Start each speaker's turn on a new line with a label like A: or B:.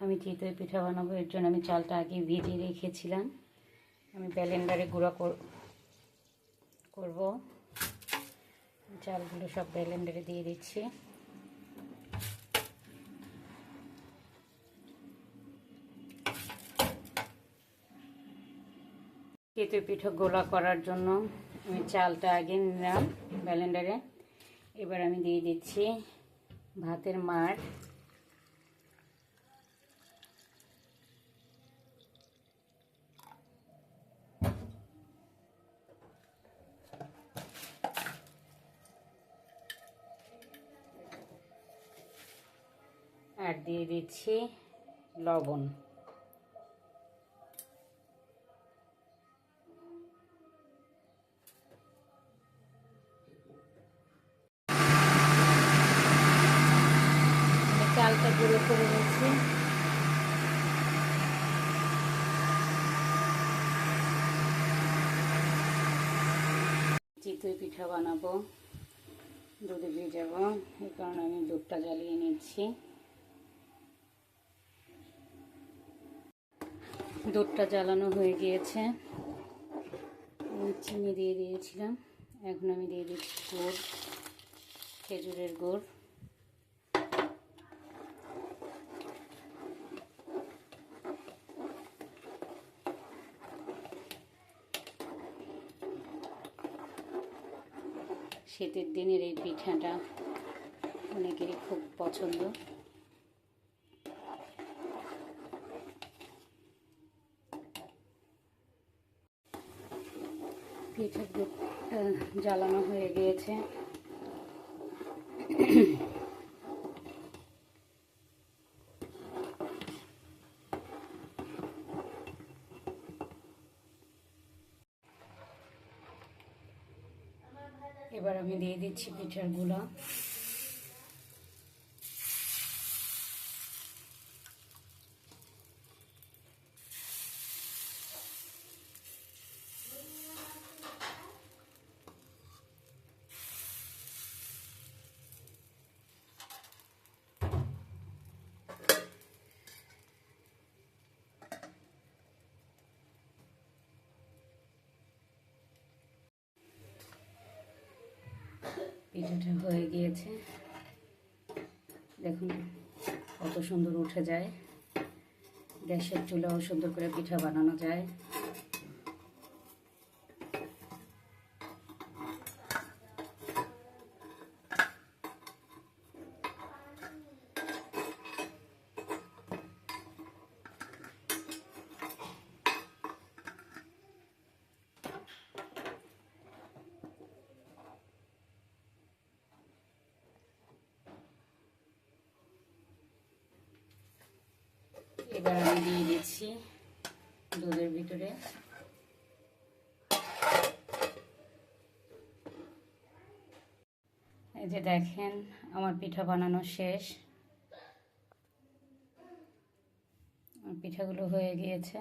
A: আমি চিতই পিঠা বানাবো, এর জন্য আমি চালটা আগে ভিজিয়ে রেখেছিলাম। আমি ব্যালেন্ডারে গুঁড়া কর- করব। চালগুলো সব ব্যালেন্ডারে দিয়ে দিচ্ছি। চিতই পিঠা গোলা করার জন্য আমি চালটা আগে নিলাম ব্যালেন্ডারে এবার আমি দিয়ে দিচ্ছি ভাতের মার। আর দিয়ে দিচ্ছি লবণ। চালটা গুঁড়ো করে নিয়েছি চিতই পিঠা বানাবো, দুধে ভেজাবো, এই কারণে আমি দুধটা জ্বালিয়ে নিচ্ছি। দুধটা জ্বালানো হয়ে গিয়েছে। চিনি দিয়ে দিয়েছিলাম। এখন আমি দিয়ে দিচ্ছি গুড়, খেজুরের গুড়। শীতের দিনের এই পিঠাটা অনেকেরই খুব পছন্দ। পিঠের জ্বালানো হয়ে গিয়েছে। এবার আমি দিয়ে দিচ্ছি পিঠার গুঁড়া পিঠাটা হয়ে গিয়েছে। দেখুন কত সুন্দর উঠে যায়। গ্যাসের চুলাও সুন্দর করে পিঠা বানানো যায় এবার আমি দিয়ে দিচ্ছি দুধের ভিতরে। এই যে দেখেন আমার পিঠা বানানো শেষ। পিঠাগুলো হয়ে গিয়েছে।